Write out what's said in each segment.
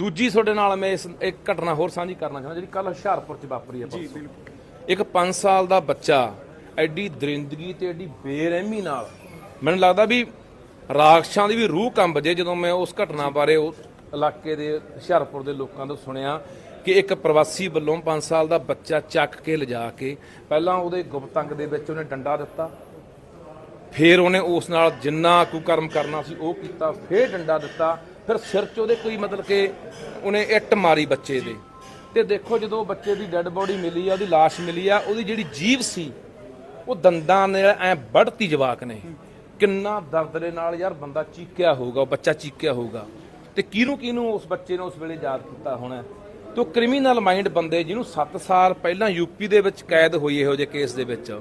ਦੂਜੀ ਤੁਹਾਡੇ ਨਾਲ ਮੈਂ ਇਸ ਇੱਕ ਘਟਨਾ ਹੋਰ ਸਾਂਝੀ ਕਰਨਾ ਚਾਹੁੰਦਾ ਜਿਹੜੀ ਕੱਲ ਹੁਸ਼ਿਆਰਪੁਰ ਚ ਵਾਪਰੀ ਹੈ ਇੱਕ 5 ਸਾਲ ਦਾ ਬੱਚਾ ਐਡੀ ਦਰਿੰਦਗੀ ਤੇ ਐਡੀ ਬੇਰਹਿਮੀ ਨਾਲ ਮੈਨੂੰ ਲੱਗਦਾ ਵੀ ਰਾਖਸ਼ਾਂ ਦੀ ਵੀ ਰੂਹ ਕੰਬ ਜੇ ਜਦੋਂ ਮੈਂ ਉਸ ਘਟਨਾ ਬਾਰੇ ਉਸ ਇਲਾਕੇ ਦੇ ਹੁਸ਼ਿਆਰਪੁਰ ਦੇ ਲੋਕਾਂ ਤੋਂ ਸੁਣਿਆ ਕਿ ਇੱਕ ਪ੍ਰਵਾਸੀ ਵੱਲੋਂ 5 ਸਾਲ ਦਾ ਬੱਚਾ ਚੱਕ ਕੇ ਲਿਜਾ ਕੇ ਪਹਿਲਾਂ ਉਹਦੇ ਗੁਪਤੰਗ ਦੇ ਵਿੱਚ ਉਹਨੇ ਡੰਡਾ ਦਿੱਤਾ ਫਿਰ ਉਹਨੇ ਉਸ ਨਾਲ ਜਿੰਨਾ ਕੁਕਰਮ ਕਰਨਾ ਸੀ ਉਹ ਕੀਤਾ ਫਿਰ ਡੰਡਾ ਦਿੱਤਾ ਫਿਰ ਸਿਰ 'ਚ ਉਹਦੇ ਕੋਈ ਮਤਲਬ ਕਿ ਉਹਨੇ ਇੱਟ ਮਾਰੀ ਬੱਚੇ ਦੇ। ਤੇ ਦੇਖੋ ਜਦੋਂ ਬੱਚੇ ਦੀ ਡੈੱਡ ਬੋਡੀ ਮਿਲੀ ਆ, ਉਹਦੀ ਲਾਸ਼ ਮਿਲੀ ਆ, ਉਹਦੀ ਜਿਹੜੀ ਜੀਭ ਸੀ, ਉਹ ਦੰਦਾਂ ਨੇ ਐ ਵੱਢਤੀ ਜਵਾਕ ਨੇ। ਕਿੰਨਾ ਦਰਦ ਦੇ ਨਾਲ ਯਾਰ ਬੰਦਾ ਚੀਕਿਆ ਹੋਊਗਾ ਬੱਚਾ ਚੀਕਿਆ ਹੋਊਗਾ। ਤੇ ਕਿਹਨੂੰ ਕਿਹਨੂੰ ਉਸ ਬੱਚੇ ਨੇ ਉਸ ਵੇਲੇ ਯਾਦ ਕੀਤਾ ਹੋਣਾ? ਤੋ ਕ੍ਰਿਮੀਨਲ ਮਾਈਂਡ ਬੰਦੇ ਜਿਹਨੂੰ 7 ਸਾਲ ਪਹਿਲਾਂ ਯੂਪੀ ਦੇ ਵਿੱਚ ਕੈਦ ਹੋਈ ਇਹੋ ਜਿਹੇ ਕੇਸ ਦੇ ਵਿੱਚ।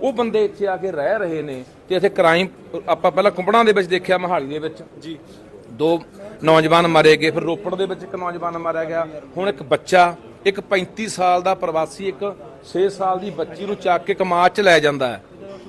ਉਹ ਬੰਦੇ ਇੱਥੇ ਆ ਕੇ ਰਹਿ ਰਹੇ ਨੇ ਤੇ ਇੱਥੇ ਕ੍ਰਾਈਮ ਆਪਾਂ ਪਹਿਲਾਂ ਕੁੰਬੜਾਂ ਦੇ ਵਿੱਚ ਦੇਖਿਆ, ਮਹਾਲੀ ਦੇ ਵਿੱਚ। ਜੀ। ਦੋ ਨੌਜਵਾਨ ਮਾਰੇ ਗਏ। ਫਿਰ ਰੋਪੜ ਦੇ ਵਿੱਚ ਇੱਕ ਨੌਜਵਾਨ ਮਾਰਿਆ ਗਿਆ। ਹੁਣ ਇੱਕ ਬੱਚਾ, ਇੱਕ 35 ਸਾਲ ਦਾ ਪ੍ਰਵਾਸੀ, ਇੱਕ 6 ਸਾਲ ਦੀ ਬੱਚੀ ਨੂੰ ਚੱਕ ਕੇ ਕਮਾਦ ਚ ਲੈ ਜਾਂਦਾ ਹੈ।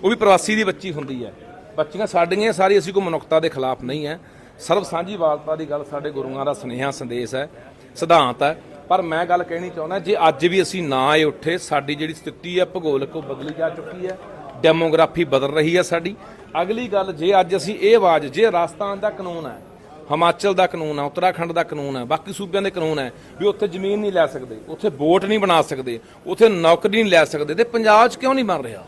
ਉਹ ਵੀ ਪ੍ਰਵਾਸੀ ਦੀ ਬੱਚੀ ਹੁੰਦੀ ਹੈ। ਬੱਚੀਆਂ ਸਾਡੀਆਂ ਸਾਰੀ ਅਸੀਂ ਕੋਈ ਮਨੁੱਖਤਾ ਦੇ ਖਿਲਾਫ ਨਹੀਂ ਹੈ। ਸਰਬ ਸਾਂਝੀਵਾਲਤਾ ਦੀ ਗੱਲ ਸਾਡੇ ਗੁਰੂਆਂ ਦਾ ਸੁਨੇਹਾ, ਸੰਦੇਸ਼ ਹੈ, ਸਿਧਾਂਤ ਹੈ। ਪਰ ਮੈਂ ਗੱਲ ਕਹਿਣੀ ਚਾਹੁੰਦਾ, ਜੇ ਅੱਜ ਵੀ ਅਸੀਂ ਨਾ ਆਏ ਉੱਠੇ, ਸਾਡੀ ਜਿਹੜੀ ਸਥਿਤੀ ਹੈ, ਭੂਗੋਲਿਕ ਉਹ ਬਦਲੀ ਜਾ ਚੁੱਕੀ ਹੈ। ਡੈਮੋਗ੍ਰਾਫੀ ਬਦਲ ਰਹੀ ਹੈ ਸਾਡੀ। ਅਗਲੀ ਗੱਲ, ਜੇ ਅੱਜ ਅਸੀਂ ਇਹ ਆਵਾਜ਼, ਜੇ ਰਾਜਸਥਾਨ ਦਾ ਕਾਨੂੰਨ ਹੈ ਹਿਮਾਚਲ ਦਾ ਕਾਨੂੰਨ ਹੈ, ਉੱਤਰਾਖੰਡ ਦਾ ਕਾਨੂੰਨ ਹੈ, ਬਾਕੀ ਸੂਬਿਆਂ ਦੇ ਕਾਨੂੰਨ ਹੈ ਵੀ ਉੱਥੇ ਜ਼ਮੀਨ ਨਹੀਂ ਲੈ ਸਕਦੇ, ਉੱਥੇ ਵੋਟ ਨਹੀਂ ਬਣਾ ਸਕਦੇ, ਉੱਥੇ ਨੌਕਰੀ ਨਹੀਂ ਲੈ ਸਕਦੇ ਤੇ ਪੰਜਾਬ 'ਚ ਕਿਉਂ ਨਹੀਂ ਬਣ ਰਿਹਾ?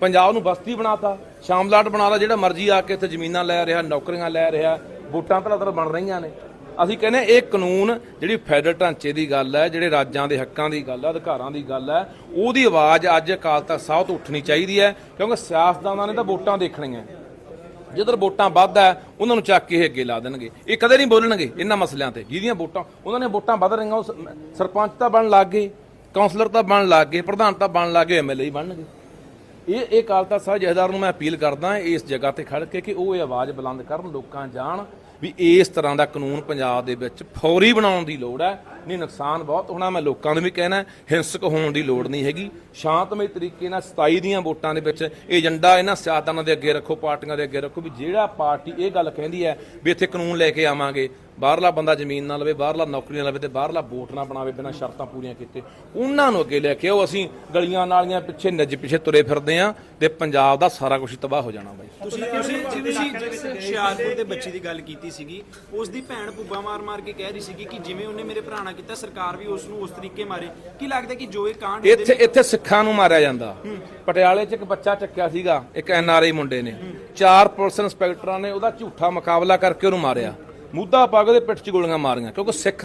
ਪੰਜਾਬ ਨੂੰ ਬਸਤੀ ਬਣਾਤਾ ਸ਼ਾਮਲਾਟ ਬਣਾਤਾ ਜਿਹੜਾ ਮਰਜ਼ੀ ਆ ਕੇ ਇੱਥੇ ਜ਼ਮੀਨਾਂ ਲੈ ਰਿਹਾ, ਨੌਕਰੀਆਂ ਲੈ ਰਿਹਾ, ਵੋਟਾਂ ਧੜਾ ਧੜ ਬਣ ਰਹੀਆਂ ਨੇ। ਅਸੀਂ ਕਹਿੰਦੇ ਇਹ ਕਾਨੂੰਨ ਜਿਹੜੀ ਫੈਡਰਲ ਢਾਂਚੇ ਦੀ ਗੱਲ ਹੈ, ਜਿਹੜੇ ਰਾਜਾਂ ਦੇ ਹੱਕਾਂ ਦੀ ਗੱਲ ਹੈ, ਅਧਿਕਾਰਾਂ ਦੀ ਗੱਲ ਹੈ, ਉਹਦੀ ਆਵਾਜ਼ ਅੱਜ ਅਕਾਲ ਤਖਤ ਸਾਹਿਬ ਤੋਂ ਉੱਠਣੀ ਚਾਹੀਦੀ ਹੈ, ਕਿਉਂਕਿ ਸਿਆਸਤਦਾਨਾਂ ਨੇ ਤਾਂ ਵੋਟਾਂ ਦੇਖਣੀਆਂ। ਜਿੱਧਰ ਵੋਟਾਂ ਵੱਧ ਹੈ, ਉਹਨਾਂ ਨੂੰ ਚੱਕ ਕੇ ਇਹ ਅੱਗੇ ਲਾ ਦੇਣਗੇ। ਇਹ ਕਦੇ ਨਹੀਂ ਬੋਲਣਗੇ ਇਹਨਾਂ ਮਸਲਿਆਂ ਤੇ, ਜਿਹਦੀਆਂ ਵੋਟਾਂ ਉਹਨਾਂ ਨੇ ਵੋਟਾਂ ਵੱਧ ਰਹੀਆਂ, ਉਹ ਸਰਪੰਚ ਤਾਂ ਬਣ ਲੱਗ ਗਏ ਕਾਉਂਸਲਰ ਤਾਂ ਬਣ ਲੱਗ ਗਏ, ਪ੍ਰਧਾਨ ਤਾਂ ਬਣ ਲੱਗ ਗਏ ਐਮਐਲਏ ਬਣਨਗੇ। ਇਹ ਇਹ ਅਕਾਲ ਤਖਤ ਸਾਹਿਬ ਜਹਦਾਰ ਨੂੰ ਮੈਂ ਅਪੀਲ ਕਰਦਾ ਇਸ ਜਗ੍ਹਾ ਤੇ ਖੜ ਕੇ ਕਿ ਉਹ ਇਹ ਆਵਾਜ਼ ਬੁਲੰਦ ਕਰਨ, ਲੋਕਾਂ ਜਾਣ ਵੀ ਇਸ ਤਰ੍ਹਾਂ ਦਾ ਕਾਨੂੰਨ ਪੰਜਾਬ ਦੇ ਵਿੱਚ ਫੌਰੀ ਬਣਾਉਣ ਦੀ ਲੋੜ ਹੈ। ਨਹੀਂ, ਨੁਕਸਾਨ ਬਹੁਤ ਹੋਣਾ, ਮੈਂ ਲੋਕਾਂ ਨੂੰ ਵੀ ਕਹਿਣਾ ਹਿੰਸਕ ਹੋਣ ਦੀ ਲੋੜ ਨਹੀਂ ਹੈਗੀ। ਸ਼ਾਂਤਮਈ ਤਰੀਕੇ ਨਾਲ 27 ਦੀਆਂ ਵੋਟਾਂ ਦੇ ਵਿੱਚ ਏਜੰਡਾ ਇਹਨਾਂ ਸਿਆਸਤਦਾਨਾਂ ਦੇ ਅੱਗੇ ਰੱਖੋ, ਪਾਰਟੀਆਂ ਦੇ ਅੱਗੇ ਰੱਖੋ ਵੀ ਜਿਹੜਾ ਪਾਰਟੀ ਇਹ ਗੱਲ ਕਹਿੰਦੀ ਹੈ ਵੀ ਇੱਥੇ ਕਾਨੂੰਨ ਲੈ ਕੇ ਆਵਾਂਗੇ, ਬਾਹਰਲਾ ਬੰਦਾ ਜ਼ਮੀਨ ਨਾ ਲਵੇ, ਬਾਹਰਲਾ ਨੌਕਰੀ ਨਾ ਲਵੇ ਤੇ ਬਾਹਰਲਾ ਵੋਟ ਨਾ ਬਣਾਵੇ ਬਿਨਾਂ ਸ਼ਰਤਾਂ ਪੂਰੀਆਂ ਕੀਤੇ। ਉਹਨਾਂ ਨੂੰ ਅੱਗੇ ਲੈ ਕੇ ਆਓ, ਅਸੀਂ ਗਲੀਆਂ ਨਾਲੀਆਂ ਪਿੱਛੇ ਨੱਜ ਪਿੱਛੇ ਤੁਰੇ ਫਿਰਦੇ ਆ ਤੇ ਪੰਜਾਬ ਦਾ ਸਾਰਾ ਕੁਝ ਤਬਾਹ ਹੋ ਜਾਣਾ ਬਾਈ। ਤੁਸੀਂ ਤੁਸੀਂ ਹੁਸ਼ਿਆਰਪੁਰ ਦੇ ਬੱਚੇ ਦੀ ਗੱਲ ਕੀਤੀ ਸੀਗੀ। ਉਸ ਦੀ ਭੈਣ ਭੁੱਬਾ ਮਾਰ ਮਾਰ ਕੇ ਕਹਿ ਰਹੀ ਸੀਗੀ ਕਿ ਜਿਵੇਂ ਉਹਨੇ ਮੇਰੇ ਭਰਾ ਨਾਲ ਕੀਤਾ ਸਰਕਾਰ ਵੀ ਉਸ ਨੂੰ ਉਸ ਤਰੀਕੇ ਮਾਰੇ। ਕੀ ਲੱਗਦਾ ਕਿ ਜੋ ਇਹ ਕਾਂਡ ਇੱਥੇ ਇੱਥੇ ਸਿੱਖਾਂ ਨੂੰ ਮਾਰਿਆ ਜਾਂਦਾ। ਪਟਿਆਲੇ 'ਚ ਇੱਕ ਬੱਚਾ ਚੱਕਿਆ ਸੀਗਾ ਇੱਕ ਐਨਆਰਆਈ ਮੁੰਡੇ ਨੇ। ਚਾਰ ਪੁਲਿਸ ਇੰਸਪੈਕਟਰਾਂ ਨੇ ਉਹਦਾ ਝੂਠਾ ਮੁਕਾਬਲਾ ਕਰਕੇ ਉਹਨੂੰ ਮਾਰਿਆ। ਮੁੱਦਾ ਪੱਗ ਦੇ ਪਿੱਠ 'ਚ ਗੋਲੀਆਂ ਮਾਰੀਆਂ ਕਿਉਂਕਿ ਸਿੱਖ